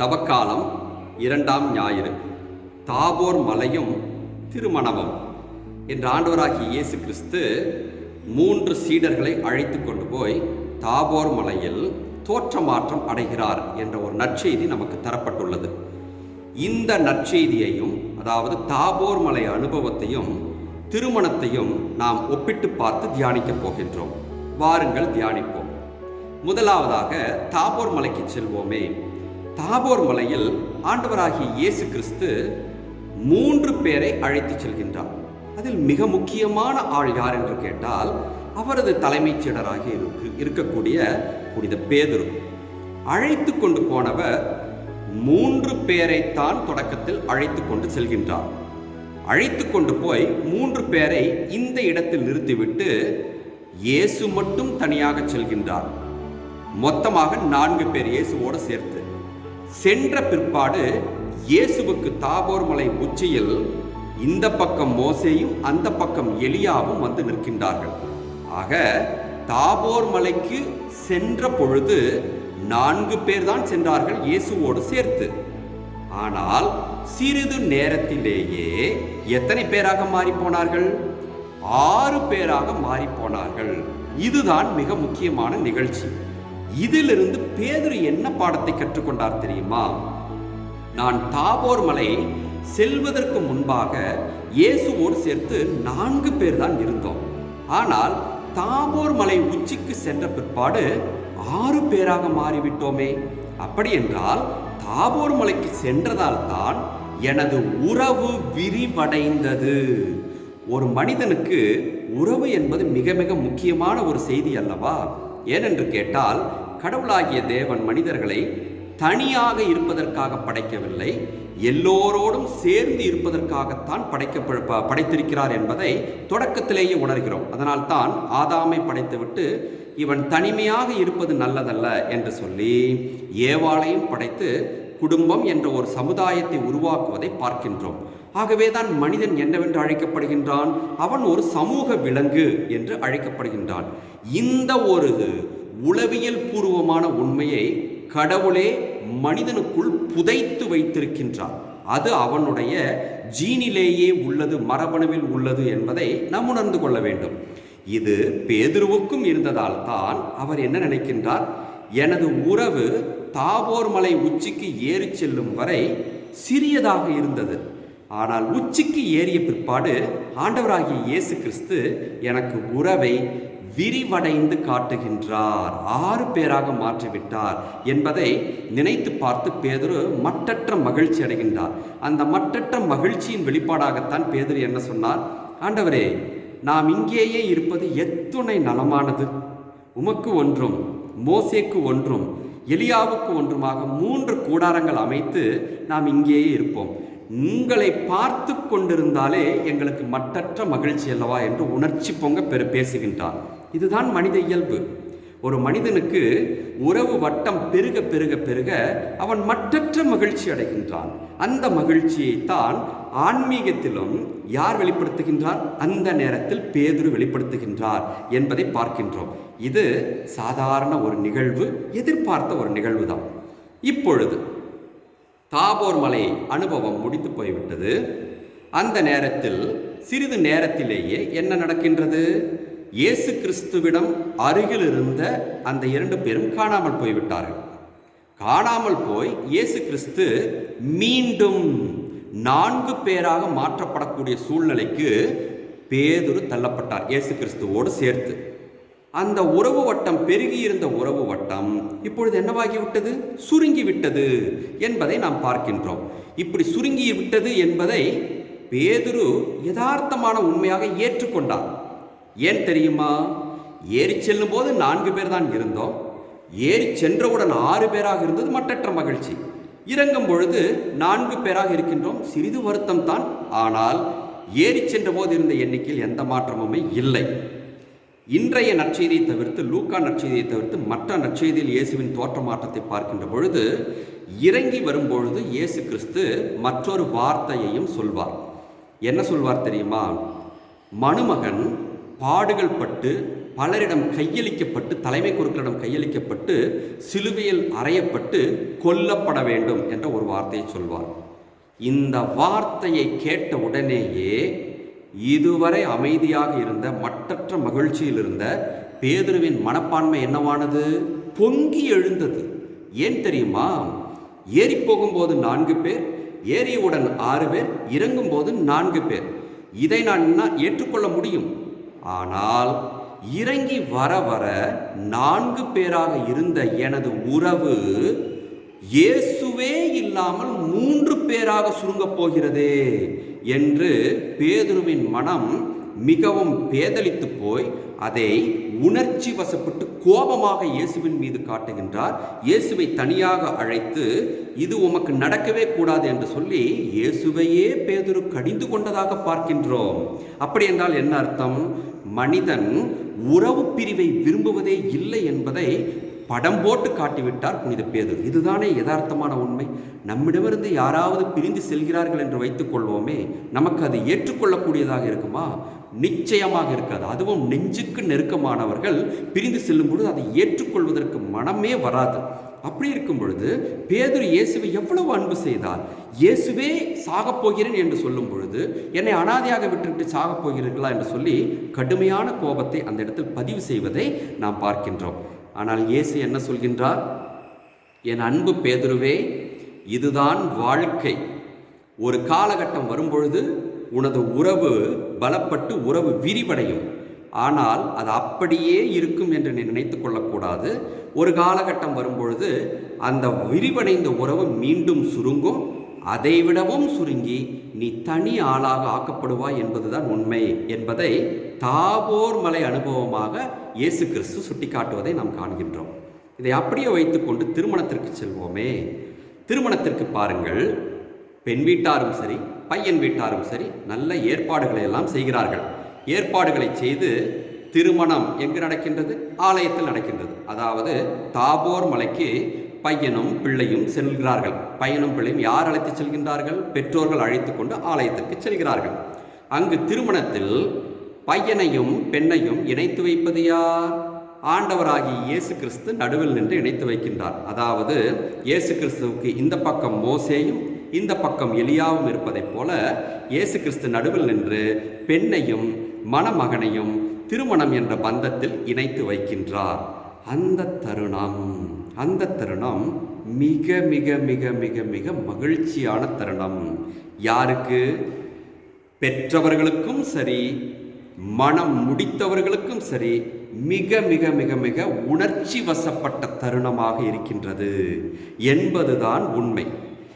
தவக்காலம் இரண்டாம் ஞாயிறு. தாபோர் மலையும் திருமணமும் என்ற ஆண்டவராகிய இயேசு கிறிஸ்து மூன்று சீடர்களை அழைத்து கொண்டு போய் தாபோர் மலையில் தோற்றமாற்றம் அடைகிறார் என்ற ஒரு நற்செய்தி நமக்கு தரப்பட்டுள்ளது. இந்த நற்செய்தியையும் அதாவது தாபோர் மலை அனுபவத்தையும் திருமணத்தையும் நாம் ஒப்பிட்டு பார்த்து தியானிக்கப் போகின்றோம். வாருங்கள் தியானிப்போம். முதலாவதாக தாபோர் மலைக்கு செல்வோமே. தாபோர் மலையில் ஆண்டவராகிய இயேசு கிறிஸ்து மூன்று பேரை அழைத்துச் செல்கின்றார். அதில் மிக முக்கியமான ஆள் யார் என்று கேட்டால் அவரது தலைமைச் சீடராக இருக்கு இருக்கக்கூடிய புனித பேதுரு. அழைத்து கொண்டு போனவர் மூன்று பேரைத்தான் தொடக்கத்தில் அழைத்து கொண்டு செல்கின்றார். அழைத்து கொண்டு போய் மூன்று பேரை இந்த இடத்தில் நிறுத்திவிட்டு இயேசு மட்டும் தனியாக செல்கின்றார். மொத்தமாக நான்கு பேர் இயேசுவோடு சேர்த்து. சென்ற பிற்பாடு இயேசுவுக்கு தாபோர் மலை உச்சியில் இந்த பக்கம் மோசேயும் அந்த பக்கம் எலியாவும் வந்து நிற்கின்றார்கள். ஆக தாபோர் மலைக்கு சென்ற பொழுது நான்கு பேர் தான் சென்றார்கள் இயேசுவோடு சேர்த்து. ஆனால் சிறிது நேரத்திலேயே எத்தனை பேராக மாறி போனார்கள்? ஆறு பேராக மாறி போனார்கள். இதுதான் மிக முக்கியமான நிகழ்ச்சி. இதிலிருந்து பேதுரு என்ன பாடத்தை கற்றுக்கொண்டார் தெரியுமா? நான் தாபோர் மலை செல்வதற்கு முன்பாக இயேசுவோடு சேர்த்து நான்கு பேர் தான் இருந்தோம். ஆனால் தாபோர் மலை உச்சிக்கு சென்ற பிற்பாடு ஆறு பேராக மாறிவிட்டோமே. அப்படி என்றால் தாபோர் மலைக்கு சென்றதால் தான் எனது உறவு விரிவடைந்தது. ஒரு மனிதனுக்கு உறவு என்பது மிக மிக முக்கியமான ஒரு செய்தி அல்லவா? ஏனென்று கேட்டால் கடவுளாகிய தேவன் மனிதர்களை தனியாக இருப்பதற்காக படைக்கவில்லை எல்லோரோடும் சேர்ந்து இருப்பதற்காகத்தான் படைக்க படைத்திருக்கிறார் என்பதை தொடக்கத்திலேயே உணர்கிறோம். அதனால் தான் ஆதாமை படைத்துவிட்டு இவன் தனிமையாக இருப்பது நல்லதல்ல என்று சொல்லி ஏவாளையும் படைத்து குடும்பம் என்ற ஒரு சமுதாயத்தை உருவாக்குவதை பார்க்கின்றோம். ஆகவே தான் மனிதன் என்னவென்று அழைக்கப்படுகின்றான்? அவன் ஒரு சமூக விலங்கு என்று அழைக்கப்படுகின்றான். இந்த ஒரு உளவியல் பூர்வமான உண்மையை கடவுளே மனிதனுக்குள் புதைத்து வைத்திருக்கின்றார். அது அவனுடைய ஜீனிலேயே உள்ளது மரபணுவில் உள்ளது என்பதை நாம் உணர்ந்து கொள்ள வேண்டும். இது பேதுருவுக்கும் இருந்ததால் தான் அவர் என்ன நினைக்கின்றார்? எனது உறவு தாபோர் மலை உச்சிக்கு ஏறி செல்லும் வரை சிறியதாக இருந்தது. ஆனால் உச்சிக்கு ஏறிய பிற்பாடு ஆண்டவராகிய இயேசு கிறிஸ்து எனக்கு உறவை விரிவடைந்து காட்டுகின்றார். ஆறு பேராக மாற்றிவிட்டார் என்பதை நினைத்து பார்த்து பேதரு மட்டற்ற மகிழ்ச்சி அடைகின்றார். அந்த மட்டற்ற மகிழ்ச்சியின் வெளிப்பாடாகத்தான் பேதர் என்ன சொன்னார்? ஆண்டவரே நாம் இங்கேயே இருப்பது எத்துணை நலமானது. உமக்கு ஒன்றும் மோசேக்கு ஒன்றும் எலியாவுக்கு ஒன்றுமாக மூன்று கூடாரங்கள் அமைத்து நாம் இங்கேயே இருப்போம். உங்களை பார்த்து கொண்டிருந்தாலே எங்களுக்கு மட்டற்ற மகிழ்ச்சி அல்லவா என்று உணர்ச்சி பொங்க பெரு பேசுகின்றார். இதுதான் மனித இயல்பு. ஒரு மனிதனுக்கு உறவு வட்டம் பெருக பெருக பெருக அவன் மற்றற்ற மகிழ்ச்சி அடைகின்றான். அந்த மகிழ்ச்சியை தான் ஆன்மீகத்திலும் யார் வெளிப்படுத்துகின்றார்? அந்த நேரத்தில் பேதுரு வெளிப்படுத்துகின்றார் என்பதை பார்க்கின்றோம். இது சாதாரண ஒரு நிகழ்வு எதிர்பார்த்த ஒரு நிகழ்வு தான் இப்பொழுது தாபோர் மலை அனுபவம் முடித்து போய்விட்டது. அந்த நேரத்தில் சிறிது நேரத்திலேயே என்ன நடக்கின்றது? இயேசு கிறிஸ்துவிடம் அருகில் இருந்த அந்த இரண்டு பேரும் காணாமல் போய்விட்டார்கள். காணாமல் போய் இயேசு கிறிஸ்து மீண்டும் நான்கு பேராக மாற்றப்படக்கூடிய சூழ்நிலைக்கு பேதுரு தள்ளப்பட்டார் இயேசு கிறிஸ்துவோடு சேர்த்து. அந்த உறவு வட்டம் பெருகியிருந்த உறவு வட்டம் இப்பொழுது என்னவாகிவிட்டது? சுருங்கி விட்டது என்பதை நாம் பார்க்கின்றோம். இப்படி சுருங்கி விட்டது என்பதை பேதுரு யதார்த்தமான உண்மையாக ஏற்றுக்கொண்டார். ஏன் தெரியுமா? ஏறி செல்லும் போது நான்கு பேர் தான் இருந்தோம். ஏறி சென்றவுடன் ஆறு பேராக இருந்தது மட்டற்ற மகிழ்ச்சி. இறங்கும் பொழுது நான்கு பேராக இருக்கின்றோம். சிறிது வருத்தம் தான். ஆனால் ஏறி சென்ற போது இருந்த எண்ணிக்கையில் எந்த மாற்றமுமே இல்லை. இன்றைய நற்செய்தியை தவிர்த்து லூக்கா நற்செய்தியை தவிர்த்து மற்ற நற்செய்தியில் இயேசுவின் தோற்ற மாற்றத்தை பார்க்கின்ற பொழுது இறங்கி வரும்பொழுது இயேசு கிறிஸ்து மற்றொரு வார்த்தையையும் சொல்வார். என்ன சொல்வார் தெரியுமா? மணுமகன் பாடுகள் பட்டு பலரிடம் கையளிக்கப்பட்டு தலைமை குருக்களிடம் கையளிக்கப்பட்டு சிலுவையில் அறையப்பட்டு கொல்லப்பட வேண்டும் என்ற ஒரு வார்த்தையை சொல்வார். இந்த வார்த்தையை கேட்ட உடனேயே இதுவரை அமைதியாக இருந்த மட்டற்ற மகிழ்ச்சியில் இருந்த பேதுருவின் மனப்பான்மை என்னவானது? பொங்கி எழுந்தது. ஏன் தெரியுமா? ஏறி போகும்போது நான்கு பேர் ஏறியவுடன் ஆறு பேர் இறங்கும் போது நான்கு பேர். இதை நான் என்ன- ஏற்றுக்கொள்ள முடியும்? ஆனால் இறங்கி வர வர நான்கு பேராக இருந்த எனது உறவு இயேசுவே இல்லாமல் மூன்று பேராக சுருங்கப் போகிறதே என்று பேதுருவின் மனம் மிகவும் பேதலித்து போய் அதை உணர்ச்சி வசப்பட்டு கோபமாக இயேசுவின் மீது காட்டுகின்றார். இயேசுவை தனியாக அழைத்து இது உமக்கு நடக்கவே கூடாது என்று சொல்லி இயேசுவையே பேதுரு கடிந்து கொண்டதாக பார்க்கின்றோம். அப்படி என்றால் என்ன அர்த்தம்? மனிதன் உறவு பிரிவை விரும்புவதே இல்லை என்பதை படம் போட்டு காட்டிவிட்டார் புனித பேதர் இதுதானே யதார்த்தமான உண்மை. நம்மிடமிருந்து யாராவது பிரிந்து செல்கிறார்கள் என்று வைத்துக் கொள்வோமே. நமக்கு அது ஏற்றுக்கொள்ளக்கூடியதாக இருக்குமா? நிச்சயமாக இருக்காது. அதுவும் நெஞ்சுக்கு நெருக்கமானவர்கள் பிரிந்து செல்லும் பொழுது அதை ஏற்றுக்கொள்வதற்கு மனமே வராது. அப்படி இருக்கும் பொழுது பேதுரு இயேசுவை எவ்வளவு அன்பு செய்தார்? இயேசுவே சாகப் போகிறேன் என்று சொல்லும் பொழுது என்னை அனாதையாக விட்டுவிட்டு சாகப் போகிறீர்களா என்று சொல்லி கடுமையான கோபத்தை அந்த இடத்தில் பதிவு செய்வதை நாம் பார்க்கின்றோம். ஆனால் இயேசு என்ன சொல்கின்றார்? என் அன்பு பேதுருவே இதுதான் வாழ்க்கை. ஒரு காலகட்டம் வரும்பொழுது உனது உறவு பலப்பட்டு உறவு விரிவடையும். ஆனால் அது அப்படியே இருக்கும் என்று நீ கொள்ளக்கூடாது. ஒரு காலகட்டம் வரும்பொழுது அந்த விரிவடைந்த உறவு மீண்டும் சுருங்கும். அதைவிடவும் சுருங்கி நீ தனி ஆளாக ஆக்கப்படுவாய் என்பதுதான் உண்மை என்பதை தாபோர் மலை அனுபவமாக இயேசு கிறிஸ்து சுட்டிக்காட்டுவதை நாம் காண்கின்றோம். இதை அப்படியே வைத்துக்கொண்டு திருமணத்திற்கு செல்வோமே. திருமணத்திற்கு பாருங்கள். பெண் வீட்டாரும் சரி பையன் வீட்டாரும் சரி நல்ல ஏற்பாடுகளை எல்லாம் செய்கிறார்கள். ஏற்பாடுகளை செய்து திருமணம் எங்கு நடக்கின்றது? ஆலயத்தில் நடக்கின்றது. அதாவது தாபோர் மலைக்கு பையனும் பிள்ளையும் செல்கிறார்கள். பையனும் பிள்ளையும் யார் அழைத்து செல்கின்றார்கள்? பெற்றோர்கள் அழைத்து கொண்டு ஆலயத்திற்கு செல்கிறார்கள். அங்கு திருமணத்தில் பையனையும் பெண்ணையும் இணைத்து வைப்பது யார்? ஆண்டவராகிய இயேசு கிறிஸ்து நடுவில் நின்று இணைத்து வைக்கின்றார். அதாவது இயேசு கிறிஸ்துவுக்கு இந்த பக்கம் மோசேயும் இந்த பக்கம் எலியாவும் இருப்பதைப் போல இயேசு கிறிஸ்து நடுவில் நின்று பெண்ணையும் மணமகனையும் திருமணம் என்ற பந்தத்தில் இணைத்து வைக்கின்றார். அந்த தருணம் அந்த தருணம் மிக மிக மிக மிக மிக மகிழ்ச்சியான தருணம். யாருக்கு? பெற்றவர்களுக்கும் சரி மனம் முடித்தவர்களுக்கும் சரி மிக மிக மிக மிக உணர்ச்சி வசப்பட்ட தருணமாக இருக்கின்றது என்பதுதான் உண்மை.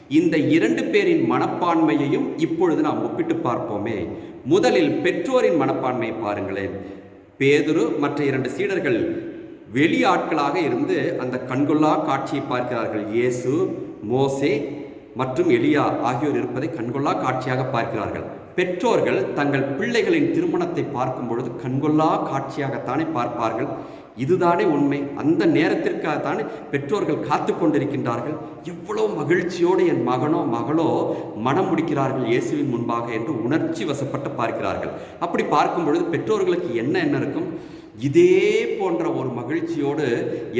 இந்த இரண்டு பேரின் மனப்பான்மையையும் இப்பொழுது நாம் ஒப்பிட்டு பார்ப்போமே. முதலில் பெற்றோரின் மனப்பான்மையை பாருங்களேன். பேதுரு மற்ற இரண்டு சீடர்கள் வெளி ஆட்களாக இருந்து அந்த கண்கொள்ளா காட்சியை பார்க்கிறார்கள். இயேசு மோசே மற்றும் எலியா ஆகியோர் இருப்பதை கண்கொள்ளா காட்சியாக பார்க்கிறார்கள். பெற்றோர்கள் தங்கள் பிள்ளைகளின் திருமணத்தை பார்க்கும் பொழுது கண்கொள்ளா காட்சியாகத்தானே பார்ப்பார்கள். இதுதானே உண்மை. அந்த நேரத்திற்காகத்தானே பெற்றோர்கள் காத்து கொண்டிருக்கின்றார்கள். எவ்வளோ மகிழ்ச்சியோடு என் மகனோ மகளோ மனம் முடிக்கிறார்கள் இயேசுவின் முன்பாக என்று உணர்ச்சி வசப்பட்டு பார்க்கிறார்கள். அப்படி பார்க்கும் பொழுது பெற்றோர்களுக்கு என்ன என்ன இருக்கும்? இதே போன்ற ஒரு மகிழ்ச்சியோடு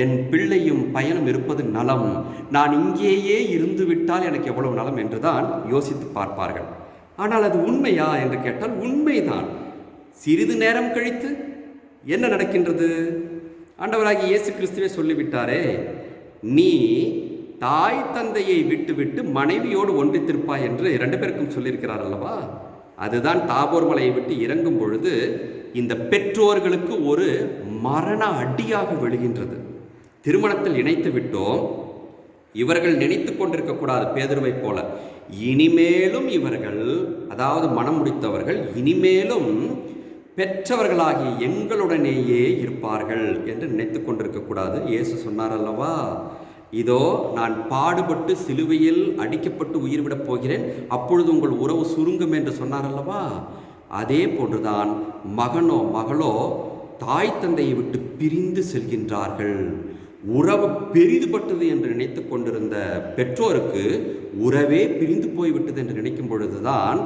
என் பிள்ளையும் பயனும் இருப்பது நலம். நான் இங்கேயே இருந்து விட்டால் எனக்கு எவ்வளவு நலம் என்றுதான் யோசித்து பார்ப்பார்கள். ஆனால் அது உண்மையா என்று கேட்டால் உண்மைதான். சிறிது நேரம் கழித்து என்ன நடக்கின்றது? ஆண்டவராகி இயேசு கிறிஸ்துவே சொல்லிவிட்டாரே நீ தாய் தந்தையை விட்டுவிட்டு மனைவியோடு ஒன்றித்திருப்பாய் என்று இரண்டு பேருக்கும் சொல்லியிருக்கிறார் அல்லவா? அதுதான் தாபோர் மலையை விட்டு இறங்கும் பொழுது இந்த பெற்றோர்களுக்கு ஒரு மரண அடியாக விழுகின்றது. திருமணத்தில் இணைத்து விட்டோம் இவர்கள் நினைத்து கொண்டிருக்கக்கூடாது பேதுருவைப் போல. இனிமேலும் இவர்கள் அதாவது மனம் முடித்தவர்கள் இனிமேலும் பெற்றவர்களாகிய எங்களுடனேயே இருப்பார்கள் என்று நினைத்து கொண்டிருக்கக்கூடாது. இயேசு சொன்னார் அல்லவா? இதோ நான் பாடுபட்டு சிலுவையில் அடிக்கப்பட்டு உயிர் விடப் போகிறேன். அப்பொழுது உங்கள் உறவு சுருங்கும் என்று சொன்னார் அல்லவா? அதே போன்றுதான் மகனோ மகளோ தாய் தந்தையை விட்டு பிரிந்து செல்கின்றார்கள். உறவு பெரிதுபட்டது என்று நினைத்து கொண்டிருந்த பெற்றோருக்கு உறவே பிரிந்து போய்விட்டது என்று நினைக்கும் பொழுதுதான்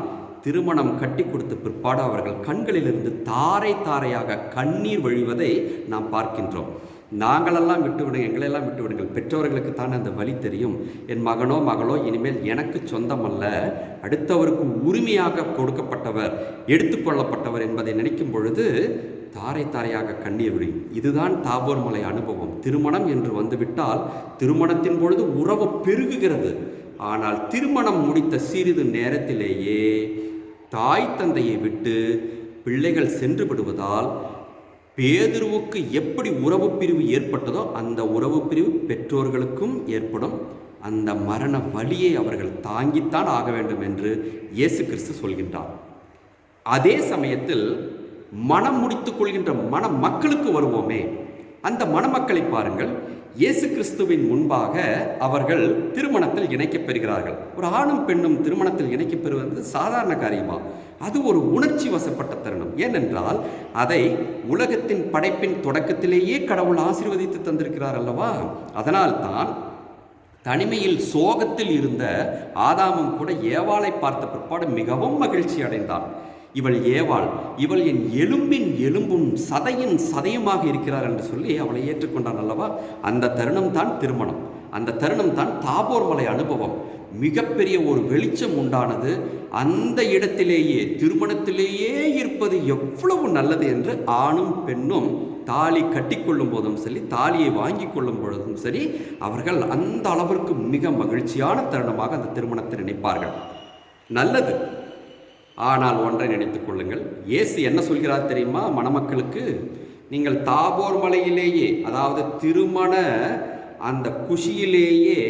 திருமணம் கட்டி கொடுத்த பிற்பாடு அவர்கள் கண்களிலிருந்து தாரை தாரையாக கண்ணீர் வழிவதை நாம் பார்க்கின்றோம். நாங்களெல்லாம் விட்டுவிடுங்க எங்களெல்லாம் விட்டுவிடுங்கள். பெற்றோர்களுக்கு தான் அந்த வழி தெரியும். என் மகனோ மகளோ இனிமேல் எனக்கு சொந்தமல்ல. அடுத்தவருக்கு உரிமையாக கொடுக்கப்பட்டவர் எடுத்துக்கொள்ளப்பட்டவர் என்பதை நினைக்கும் பொழுது தாரை தாரையாக கண்ணீர் விடும். இதுதான் தாபோர் மலை அனுபவம். திருமணம் என்று வந்துவிட்டால் திருமணத்தின் பொழுது உறவு பெருகுகிறது. ஆனால் திருமணம் முடித்த சிறிது நேரத்திலேயே தாய் தந்தையை விட்டு பிள்ளைகள் சென்று விடுவதால் பேதுருவுக்கு எப்படி உறவு பிரிவு ஏற்பட்டதோ அந்த உறவு பிரிவு பெற்றோர்களுக்கும் ஏற்படும். அந்த மரண வலியை அவர்கள் தாங்கித்தான் ஆக வேண்டும் என்று இயேசு கிறிஸ்து சொல்கின்றார். அதே சமயத்தில் மனம் முடித்துக் கொள்கின்ற மன மக்களுக்கு வருவோமே. அந்த மணமக்களை பாருங்கள். இயேசு கிறிஸ்துவின் முன்பாக அவர்கள் திருமணத்தில் இணைக்கப் பெறுகிறார்கள். ஒரு ஆணும் பெண்ணும் திருமணத்தில் இணைக்கப்பெறுவது சாதாரண காரியமா? அது ஒரு உணர்ச்சி வசப்பட்ட தருணம். ஏனென்றால் அதை உலகத்தின் படைப்பின் தொடக்கத்திலேயே கடவுள் ஆசீர்வதித்து தந்திருக்கிறார் அல்லவா? அதனால் தான் தனிமையில் சோகத்தில் இருந்த ஆதாமும் கூட ஏவாளை பார்த்த பிற்பாடு மிகவும் மகிழ்ச்சி அடைந்தான். இவள் ஏவாள். இவள் என் எலும்பின் எலும்பும் சதையின் சதையுமாக இருக்கிறார் என்று சொல்லி அவளை ஏற்றுக்கொண்டான் அல்லவா? அந்த தருணம் தான் திருமணம். அந்த தருணம் தான் தாபோர் மலை அனுபவம். மிகப்பெரிய ஒரு வெளிச்சம் உண்டானது. அந்த இடத்திலேயே திருமணத்திலேயே இருப்பது எவ்வளவு நல்லது என்று ஆணும் பெண்ணும் தாலி கட்டிக்கொள்ளும் போதும் சரி தாலியை வாங்கி கொள்ளும் பொழுதும் சரி அவர்கள் அந்த அளவிற்கு மிக மகிழ்ச்சியான தருணமாக அந்த திருமணத்தை நினைப்பார்கள். நல்லது. ஆனால் ஒன்றை நினைத்துக் கொள்ளுங்கள். இயேசு என்ன சொல்கிறார் தெரியுமா? மணமக்களுக்கு நீங்கள் தாபோர் மலையிலேயே அதாவது திருமண அந்த குஷியிலேயே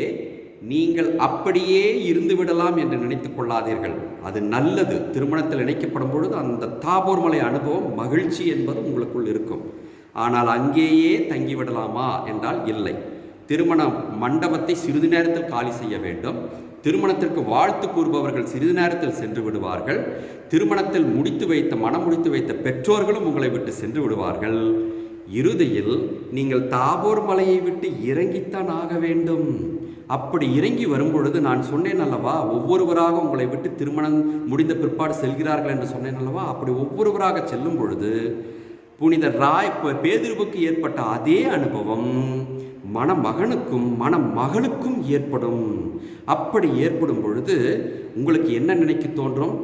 நீங்கள் அப்படியே இருந்து விடலாம் என்று நினைத்து கொள்ளாதீர்கள். அது நல்லது. திருமணத்தில் இணைக்கப்படும் பொழுது அந்த தாபோர் மலை அனுபவம் மகிழ்ச்சி என்பது உங்களுக்குள் இருக்கும். ஆனால் அங்கேயே தங்கிவிடலாமா என்றால் இல்லை. திருமண மண்டபத்தை சிறிது நேரத்தில் காலி செய்ய வேண்டும். திருமணத்திற்கு வாழ்த்து கூறுபவர்கள் சிறிது நேரத்தில் சென்று விடுவார்கள். திருமணத்தில் முடித்து வைத்த மனம் முடித்து வைத்த பெற்றோர்களும் உங்களை விட்டு சென்று விடுவார்கள். இறுதியில் நீங்கள் தாபோர் மலையை விட்டு இறங்கித்தான் ஆக வேண்டும். அப்படி இறங்கி வரும்பொழுது நான் சொன்னேன் அல்லவா ஒவ்வொருவராக உங்களை விட்டு திருமணம் முடிந்த பிற்பாடு செல்கிறார்கள் என்று சொன்னேன் அல்லவா அப்படி ஒவ்வொருவராக செல்லும் பொழுது புனித ராய் பேதிருவுக்கு ஏற்பட்ட அதே அனுபவம். மணமகனுக்கும் மணமகளுக்கும் ஏற்படும். அப்படி ஏற்படும் பொழுது உங்களுக்கு என்ன நினைக்க தோன்றும்?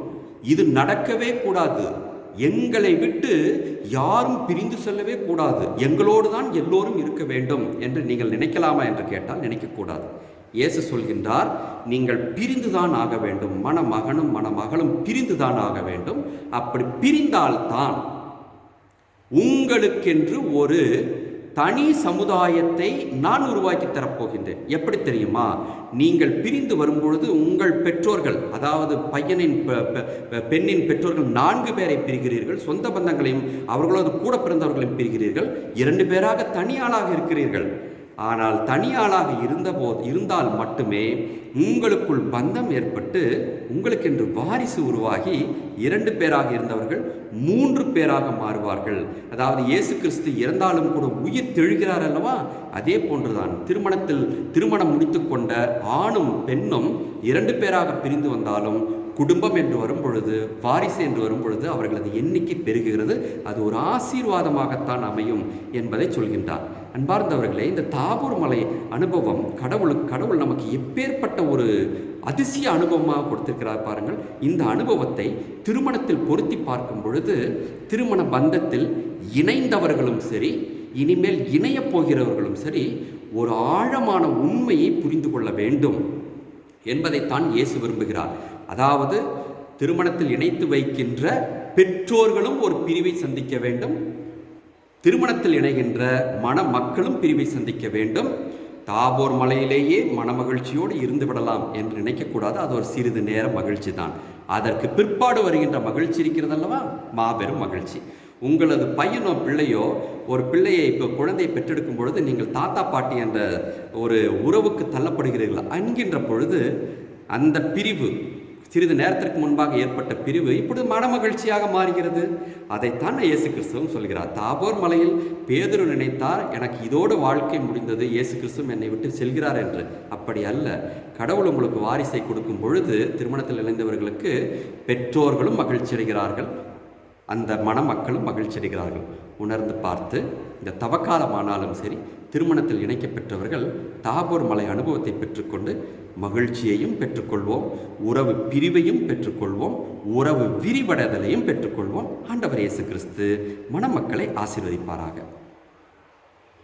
இது நடக்கவே கூடாது. எங்களை விட்டு யாரும் பிரிந்து செல்லவே கூடாது. எங்களோடு தான் எல்லோரும் இருக்க வேண்டும் என்று நீங்கள் நினைக்கலாமா என்று கேட்டால் நினைக்கக்கூடாது இயேசு சொல்கின்றார் நீங்கள் பிரிந்துதான் ஆக வேண்டும். மணமகனும் மணமகளும் பிரிந்துதான் ஆக வேண்டும். அப்படி பிரிந்தால்தான் உங்களுக்கென்று ஒரு தனி சமுதாயத்தை நான் உருவாக்கி தரப்போகின்றேன். எப்படி தெரியுமா? நீங்கள் பிரிந்து வரும்பொழுது உங்கள் பெற்றோர்கள் அதாவது பையனின் பெண்ணின் பெற்றோர்கள் நான்கு பேரை பிரிகிறீர்கள். சொந்த பந்தங்களையும் அவர்களோடு கூட பிறந்தவர்களையும் பிரிகிறீர்கள். இரண்டு பேராக தனியாளாக இருக்கிறீர்கள். ஆனால் தனியாளாக இருந்தபோது இருந்தால் மட்டுமே உங்களுக்குள் பந்தம் ஏற்பட்டு உங்களுக்கென்று வாரிசு உருவாகி இரண்டு பேராக இருந்தவர்கள் மூன்று பேராக மாறுவார்கள். அதாவது இயேசு கிறிஸ்து இறந்தாலும் கூட உயிர் தெழுகிறார் அல்லவா? அதே போன்றுதான் திருமணத்தில் திருமணம் முடித்து கொண்ட ஆணும் பெண்ணும் இரண்டு பேராக பிரிந்து வந்தாலும் குடும்பம் என்று வரும் பொழுது வாரிசு என்று வரும் பொழுது அவர்களது எண்ணிக்கை பெருகுகிறது. அது ஒரு ஆசீர்வாதமாகத்தான் அமையும் என்பதை சொல்கின்றார். அன்பார்ந்தவர்களே இந்த தாபூர் மலை அனுபவம் கடவுளுக்கு கடவுள் நமக்கு எப்பேற்பட்ட ஒரு அதிசய அனுபவமாக கொடுத்திருக்கிறார் பாருங்கள். இந்த அனுபவத்தை திருமணத்தில் பொருத்தி பார்க்கும் பொழுது திருமண பந்தத்தில் இணைந்தவர்களும் சரி இனிமேல் இணையப் போகிறவர்களும் சரி ஒரு ஆழமான உண்மையை புரிந்து கொள்ள வேண்டும் என்பதைத்தான் இயேசு விரும்புகிறார். அதாவது திருமணத்தில் இணைத்து வைக்கின்ற பெற்றோர்களும் ஒரு பிரிவை சந்திக்க வேண்டும். திருமணத்தில் இணைகின்ற மண மக்களும் பிரிவை சந்திக்க வேண்டும். தாபோர் மலையிலேயே மனமகிழ்ச்சியோடு இருந்து விடலாம் என்று நினைக்கக்கூடாது அது ஒரு சிறிது நேர மகிழ்ச்சி தான். அதற்கு பிற்பாடு வருகின்ற மகிழ்ச்சி இருக்கிறதல்லவா? மாபெரும் மகிழ்ச்சி. உங்களது பையனோ பிள்ளையோ ஒரு பிள்ளையை இப்போ குழந்தையை பெற்றெடுக்கும் பொழுது நீங்கள் தாத்தா பாட்டி என்ற ஒரு உறவுக்கு தள்ளப்படுகிறீர்கள். என்கின்ற பொழுது அந்த பிரிவு சிறிது நேரத்திற்கு முன்பாக ஏற்பட்ட பிரிவு இப்பொழுது மனமகிழ்ச்சியாக மாறுகிறது. அதைத்தான் இயேசு கிறிஸ்துவும் சொல்கிறார். தாபோர் மலையில் பேதுரு நினைத்தார் எனக்கு இதோடு வாழ்க்கை முடிந்தது. இயேசு கிறிஸ்துவும் என்னை விட்டு செல்கிறார் என்று. அப்படி அல்ல. கடவுள் உங்களுக்கு வாரிசை கொடுக்கும் பொழுது திருமணத்தில் இணைந்தவர்களுக்கு பெற்றோர்களும் மகிழ்ச்சி அடைகிறார்கள். அந்த மணமக்களும் மகிழ்ச்சி அடைகிறார்கள். உணர்ந்து பார்த்து இந்த தவக்காலமானாலும் சரி திருமணத்தில் இணைக்கப்பெற்றவர்கள் தாபோர் மலை அனுபவத்தை பெற்றுக்கொண்டு மகிழ்ச்சியையும் பெற்றுக்கொள்வோம் உறவு பிரிவையும் பெற்றுக்கொள்வோம் உறவு விரிவடைதலையும் பெற்றுக்கொள்வோம். ஆண்டவர் இயேசு கிறிஸ்து மணமக்களை ஆசீர்வதிப்பாராக.